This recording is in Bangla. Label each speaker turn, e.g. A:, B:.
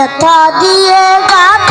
A: ব্যথা দিয়ে গাথা